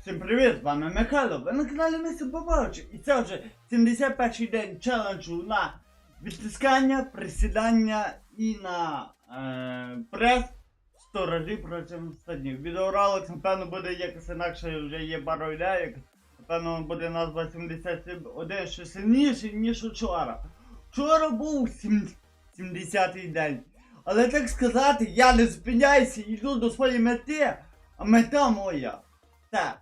Всім привіт! З вами Михайло. Ви на каналі Мисю Побавчик. І це вже 71-й день челенджу на відтискання, присідання і на е, прес 100 разів протягом 100 днів. Відеоролик, напевно, буде якось інакше, вже є пару ідей. Напевно, буде назва 71 ще сильніший, ніж вчора. Вчора був 70-й день. Але так сказати, я не зупиняюся йду до своєї мети, а мета моя. Це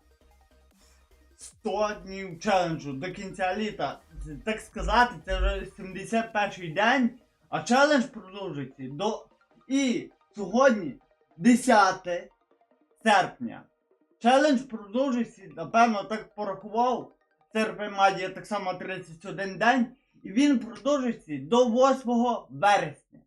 100 днів челенджу до кінця літа. Так сказати, це вже 71 день, а челендж продовжується до. І сьогодні 10 серпня. Челендж продовжується, напевно, так порахував. Серпень має так само 31 день. І він продовжується до 8 вересня.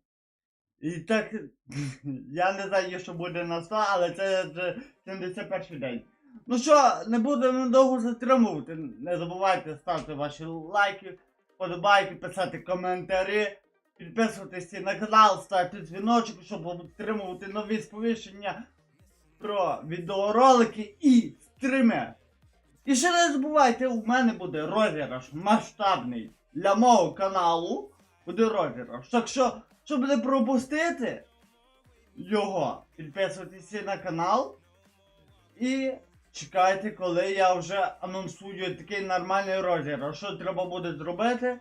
І так, я не знаю, що буде на 100, але це вже 71 день. Ну що, не будемо довго затримувати. Не забувайте ставити ваші лайки, подобайки, писати коментарі, підписуватися на канал, ставити дзвіночок, щоб отримувати нові сповіщення про відеоролики і стріми. І ще не забувайте, у мене буде розіграш масштабний для мого каналу. Буде розіграш. Так що, щоб не пропустити його, підписуйтесь на канал. І чекайте, коли я вже анонсую такий нормальний розіграш, що треба буде зробити.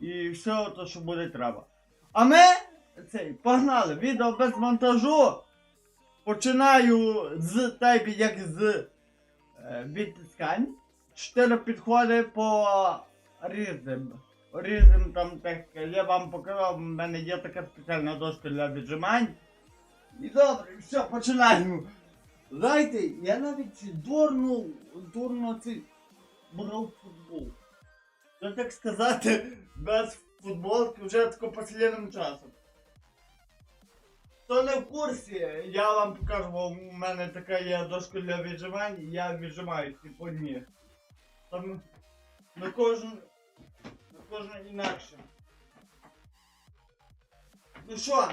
І все то, що буде треба. А ми цей, погнали! Відео без монтажу. Починаю з тайпі, як з е, відтискань. Чотири підходи по різним. Різним там техніка. Я вам показав, в мене є така спеціальна дошка для віджимань. І добре, все, починаємо. Знаєте, я навіть дурно, дурно цей брав футбол. Це так сказати, без футболки вже тако останнім часом. Хто не в курсі, я вам покажу, бо у мене така є дошка для віджимань, я віджимаю типу ні. Там на кожен. На кожен інакше. Ну що,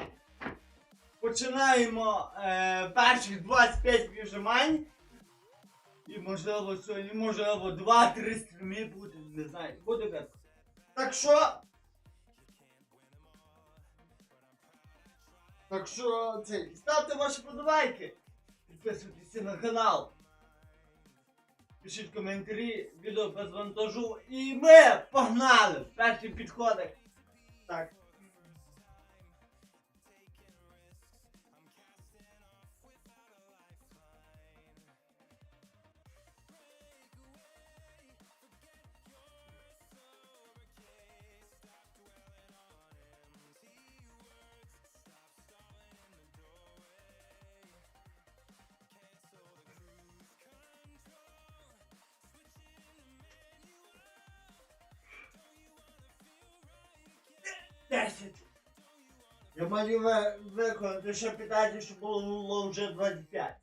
починаємо е, перших 25 віджимань. І можливо сьогодні, можливо, 2-3 стріми буде, не знаю, буде без. Так що. Так що це, ставте ваші подобайки, підписуйтесь на канал. Пишіть коментарі, відео без монтажу. І ми погнали! Перші підходи. Так. Ви- виконати ще питання, що було вже 25.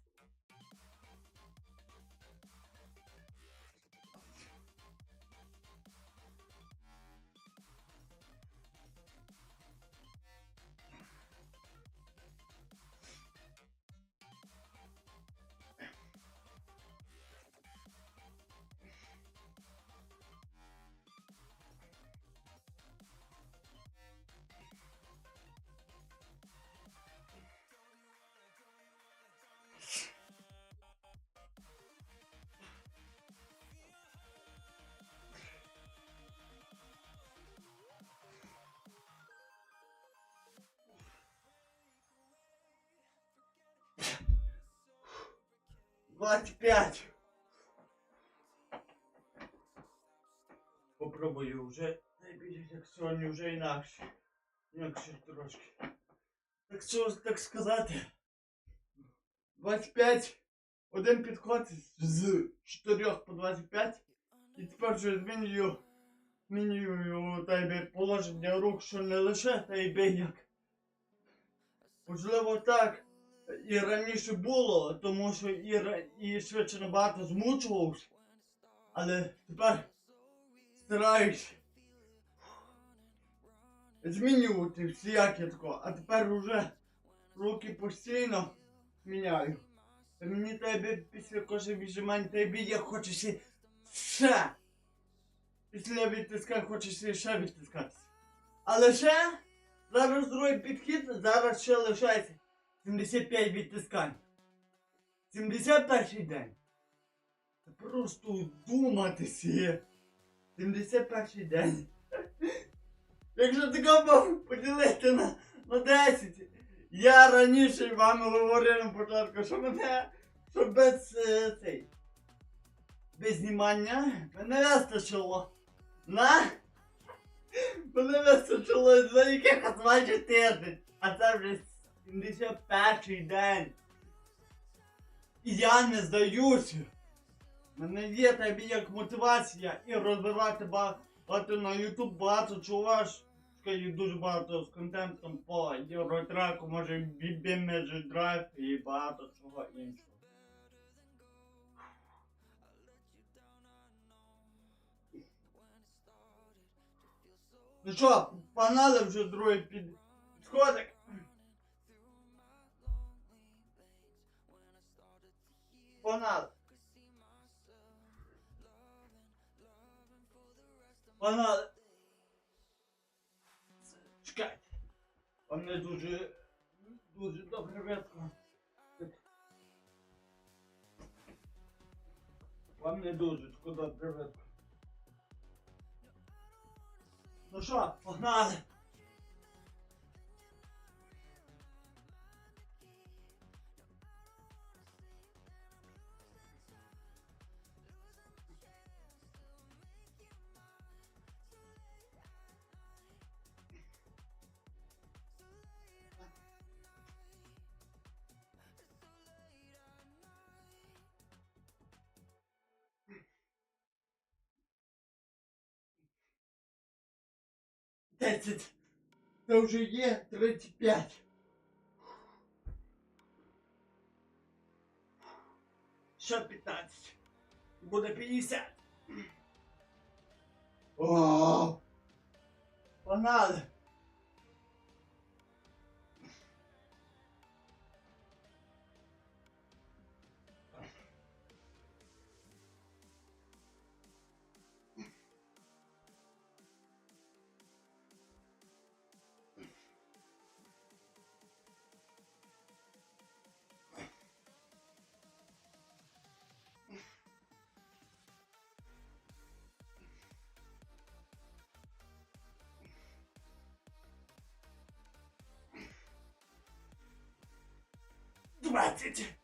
Двадцять п'ять. Попробую вже. Найбільше як сьогодні вже інакше. Інакше трошки. Так що так сказати. 25. Один підход з 4 по 25. І тепер вже змінюю. Змінюю та й би положення рук, що не лише та й би як. Можливо так і раніше було, тому що і, і швидше набагато змучувався. Але тепер стараюсь змінювати всіяке тако, а тепер уже руки постійно міняю. мені тебе після кожного віджимання тебе я хочеться ще. Після відтискання хочеться ще відтискатися. Але ще зараз другий підхід, зараз ще лишається 75 відтискань. 71 день. Це просто думатися. 71 день. Якщо ти поділити на, на 10. Я раніше вам говорив на початку, що мене що без е, цей. Без знімання мене вистачило. На? Мене вистачило за якихось майже тиждень. А це вже 71 день. І я не здаюся. Мене є тобі як мотивація і розвивати багато на YouTube багато ж. Є дуже багато з контентом по євротреку, може BB Magic Drive і багато чого іншого. Ну що, погнали вже другий під... підходик. Погнали. Погнали. Чекайте. Вам не дуже, дуже добре видно. Вам не дуже добре видно. Ну що, погнали. Тридцать, да уже на тридцать пять. Сейчас 15. Буду 50. О, понадобится. 15.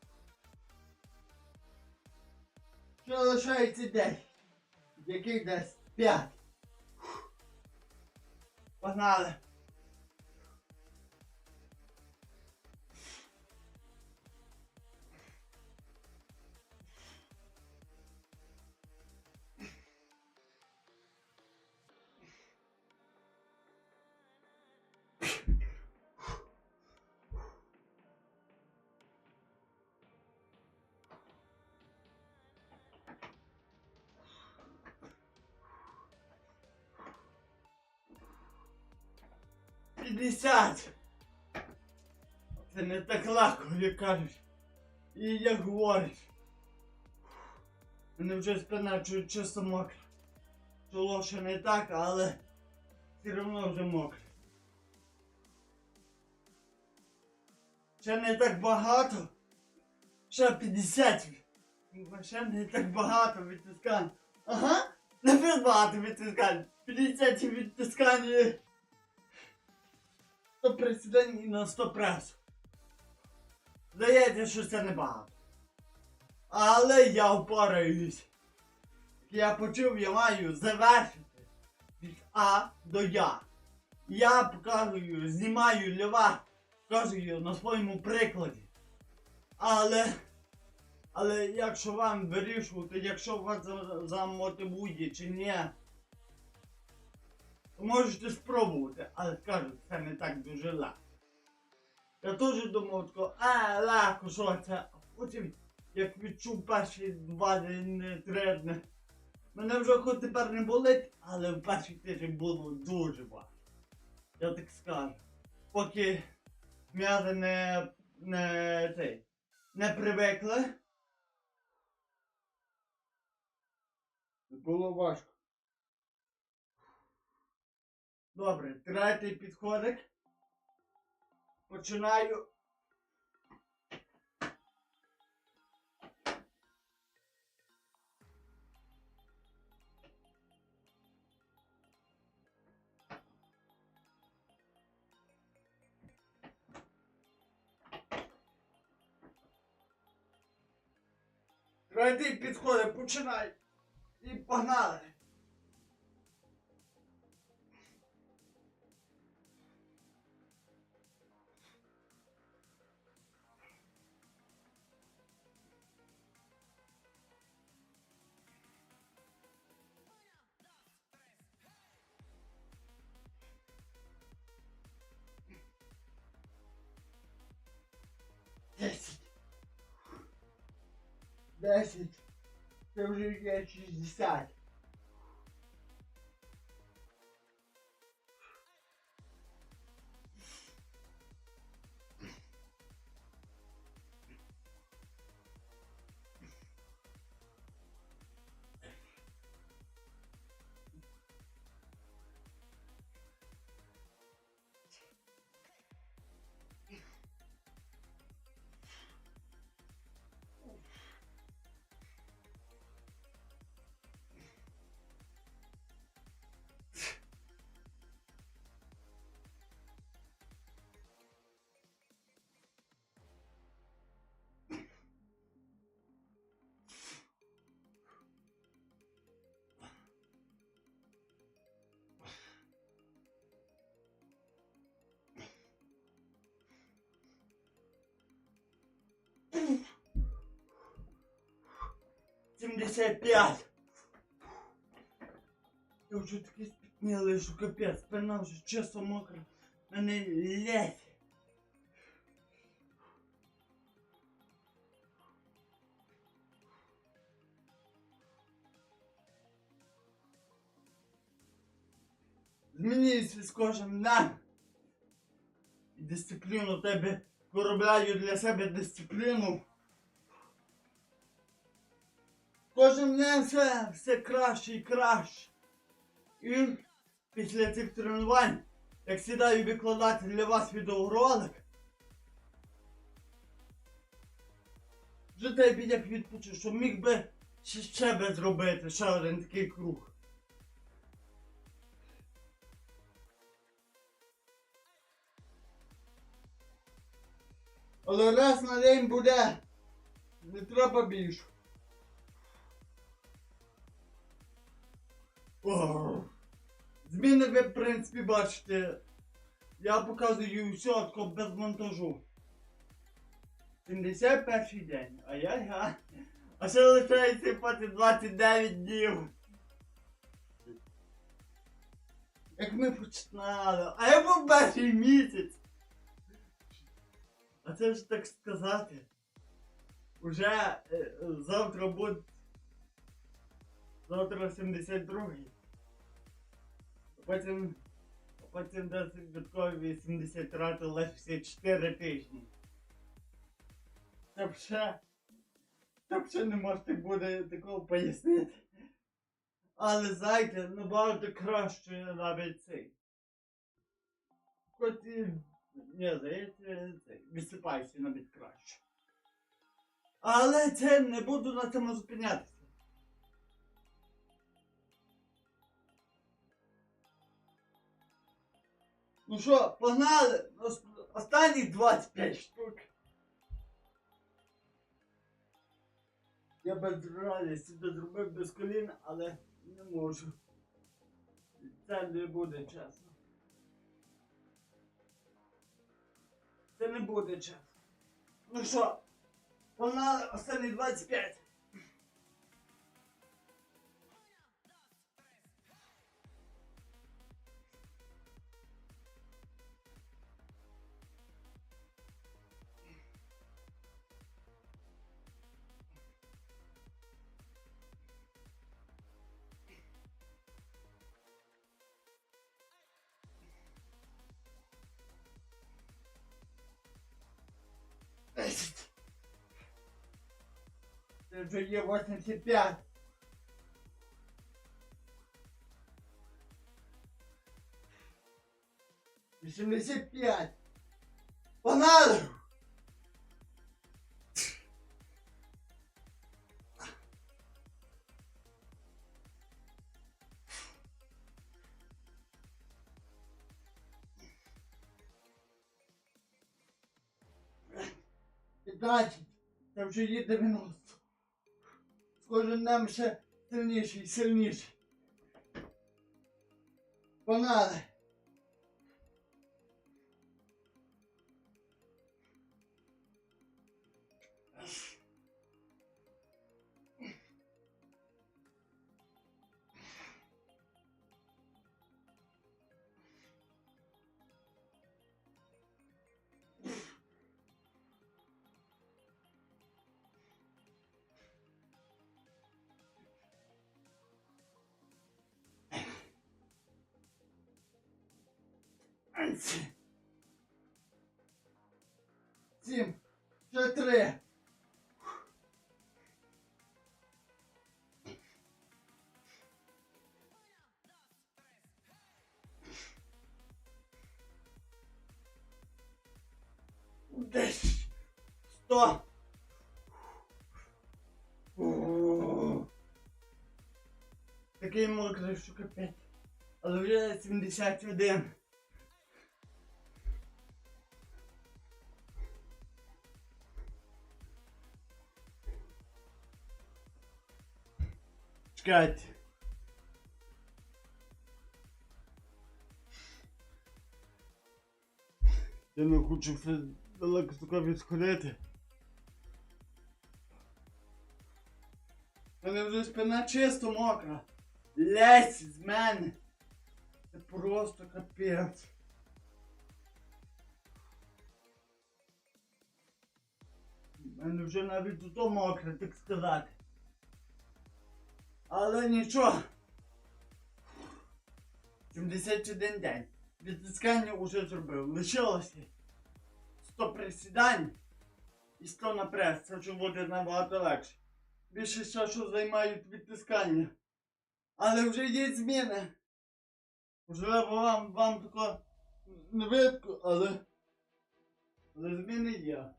Що лишається 10? Який дасть 5. Погнали! П'ятдесят. Це не так легко, як кажуть. І як говорять. Мене вже спина чисто мокра. Чоло ще не так, але все одно вже мокре. Ще не так багато. Ще 50. Ще не так багато відтискань. Ага. Не багато відтискань. 50 відтискань. І 100 присідань і на 100 прес. Здається, що це небагато. Але я впораюсь. Я почув, я маю завершити від А до Я. Я показую, знімаю для вас, показую на своєму прикладі. Але. Але якщо вам вирішувати, якщо вас за- замотивує чи ні, можете спробувати, але скажу, це не так дуже легко. Я теж думав, тако, а, легко, що це. А потім, як відчув перші два дні три дні, мене вже хоч тепер не болить, але в перший тиждень було дуже важко. Я так скажу. Поки м'язи не, не цей, Не привикли? Було важко. Добре, третій підходик. Починаю. Третій підходить, починай. І погнали. Це вже є 60. Сімдесят п'ять. Я вже такий спітнілий, що капець, спина вже чисто мокра. Мене лять. Змінюється з кожним днем. І дисципліну тебе виробляю для себе дисципліну. Кожен днем все, все краще і краще. І після цих тренувань, як сідаю викладати для вас відеоролик, вже тебе як відпочив, що міг би ще, ще би зробити ще один такий круг. Але раз на день буде. Не треба більше. Ох. Зміни ви, в принципі, бачите. Я показую все тако без монтажу. 71 день. А я я. А ще лишається потім 29 днів. Як ми починали. А я був перший місяць. А це ж так сказати. Уже е, е, завтра буде. Завтра 72-й. А потім. Потім десь відколи 83 лише 4 тижні. Та вже. Та вже не можете буде такого пояснити. Але знаєте, набагато краще навіть цей. Хоч і ні, здається, це, відсипайся навіть краще. Але це не буду на цьому зупинятися. Ну що, погнали? Останні 25 штук. Я без радості це зробив без колін, але не можу. Це не буде чесно. Це не буде чесно. Ну що, погнали останні 25. GE85. Восемьдесят пять. Погнали! Пятнадцать. Там же є 90. З кожним днем ще сильніший, і сильніший. Погнали! Сім, ще три. Десять. Сто. Такий мокрий, що капець. Але вже 71. Чекайте. Я не хочу все далеко таке відходити. У мене вже спина чисто мокра. Лезь з мене. Це просто капець. У мене вже навіть тут мокре, так сказати. Але нічого. 71 день. Відтискання вже зробив. Лишилося 100 присідань і 100 на прес. Це вже буде набагато легше. Більше часу займають відтискання. Але вже є зміни. Можливо, вам, вам тако не видко, але. Але зміни є.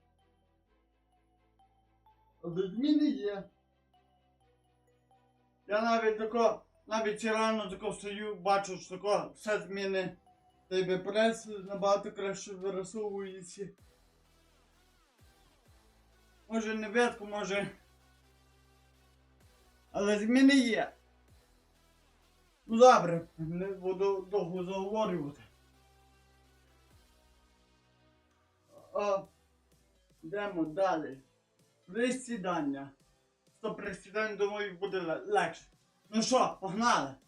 Але зміни є. Я навіть тако, навіть ці рано тако встаю, бачу, що тако все зміни. Й прес набагато краще вирисовується. Може не видко, може. Але зміни є. Ну добре, не буду довго заговорювати. А, йдемо далі. Присідання. estou precisando de um poder de. Não só, por nada.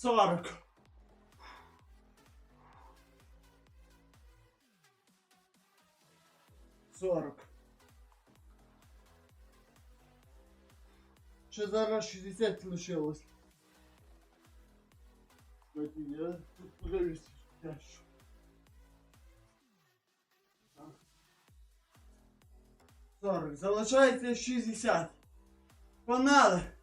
40. Сорок. Что зараз 60 лишилось. Я тут подивлюся тяжко. Сорок. Залишається 60. Погнали!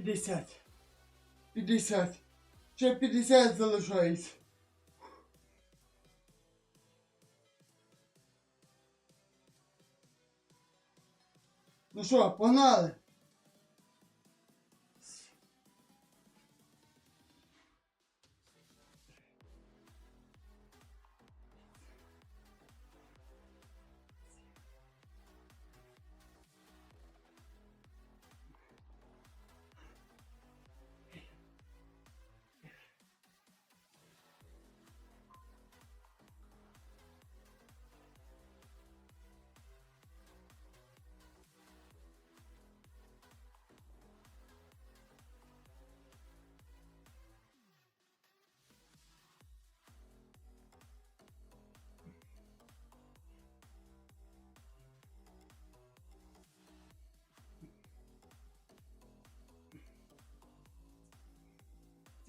П'ятдесят. П'ятдесят. Ще п'ятдесят залишається. Ну що, погнали?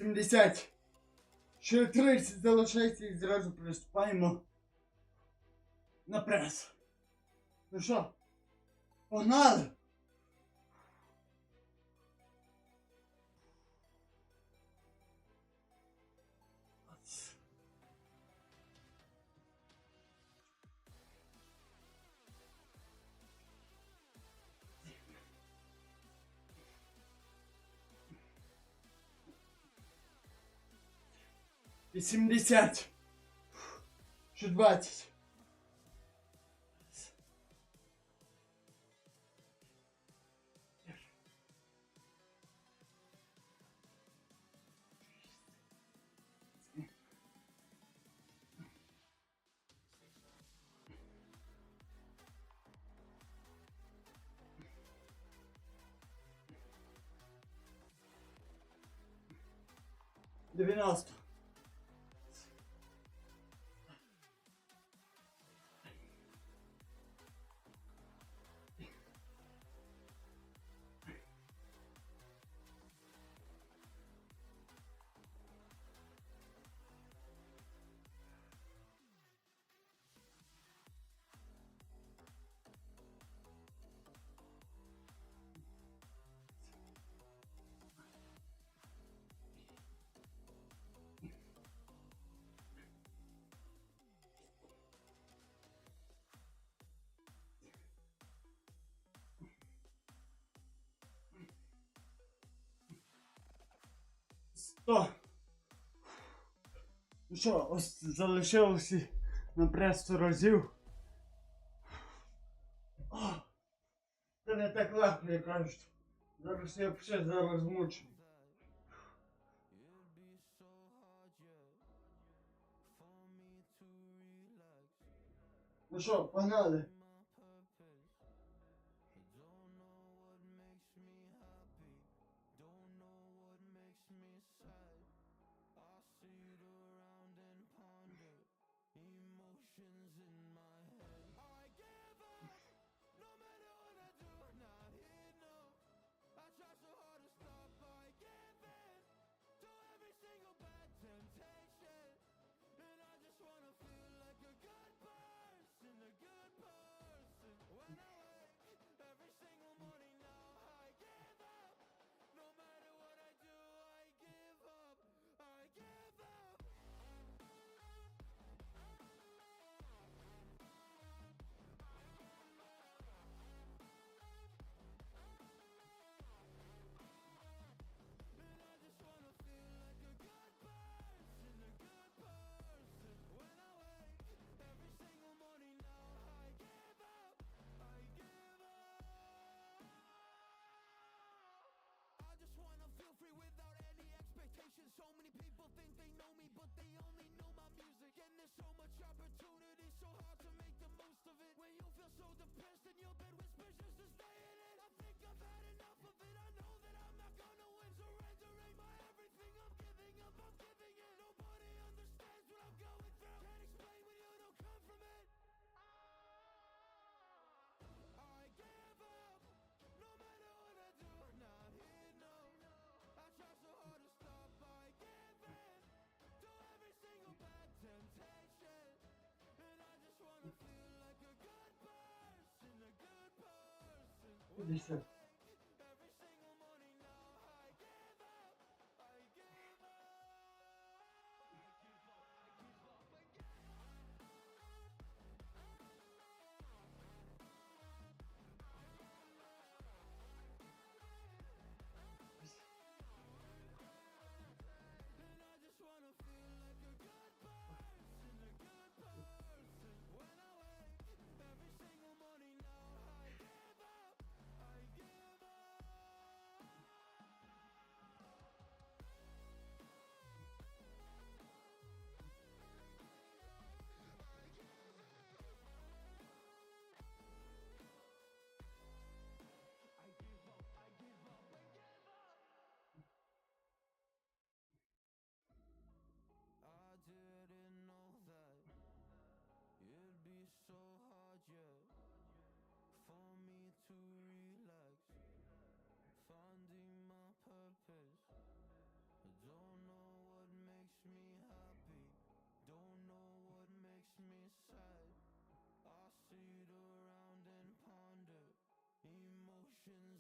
Сімдесят. Ще 30 залишається і зразу приступаємо на прес. Ну що, погнали? 80, ще 20. Devine asta. Сто. Ну що, ось залишилося на прес 100 разів. О, Це не так легко, як кажуть. Зараз я все зараз мучу. Ну що, погнали? Десять. I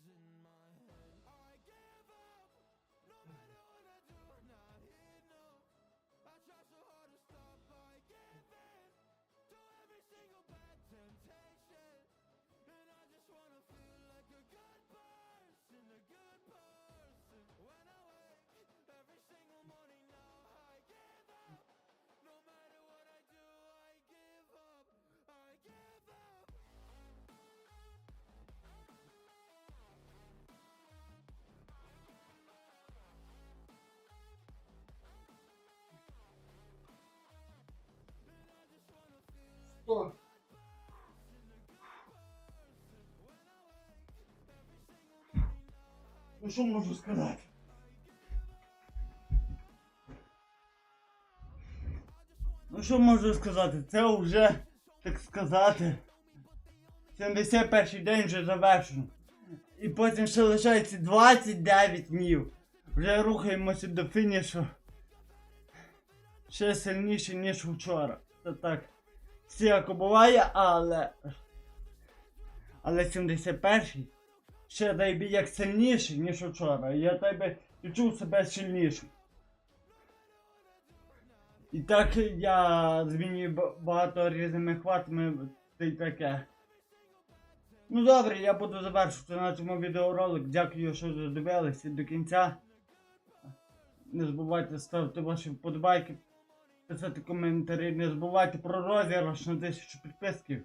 in my Сто. Ну що можу сказати? Ну що можу сказати? Це вже, так сказати, 71 день вже завершено. І потім ще лишається 29 днів. Вже рухаємося до фінішу. Ще сильніше, ніж вчора. Це так. Всяко буває, але. Але 71-й ще дай як сильніший, ніж вчора. Я би відчув себе сильнішим. І так я змінюю багато різними хватами та й таке. Ну добре, я буду завершувати на цьому відеоролик. Дякую, що додивилися до кінця. Не забувайте ставити ваші вподобайки, писати коментарі, не забувайте про розіграш на 1000 підписків.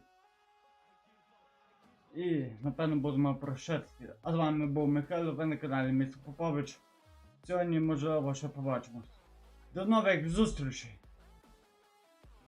І напевно будемо прощатися. А з вами був Михайло, ви на каналі Місто Попович. Сьогодні, можливо, ще побачимось. До нових зустрічей!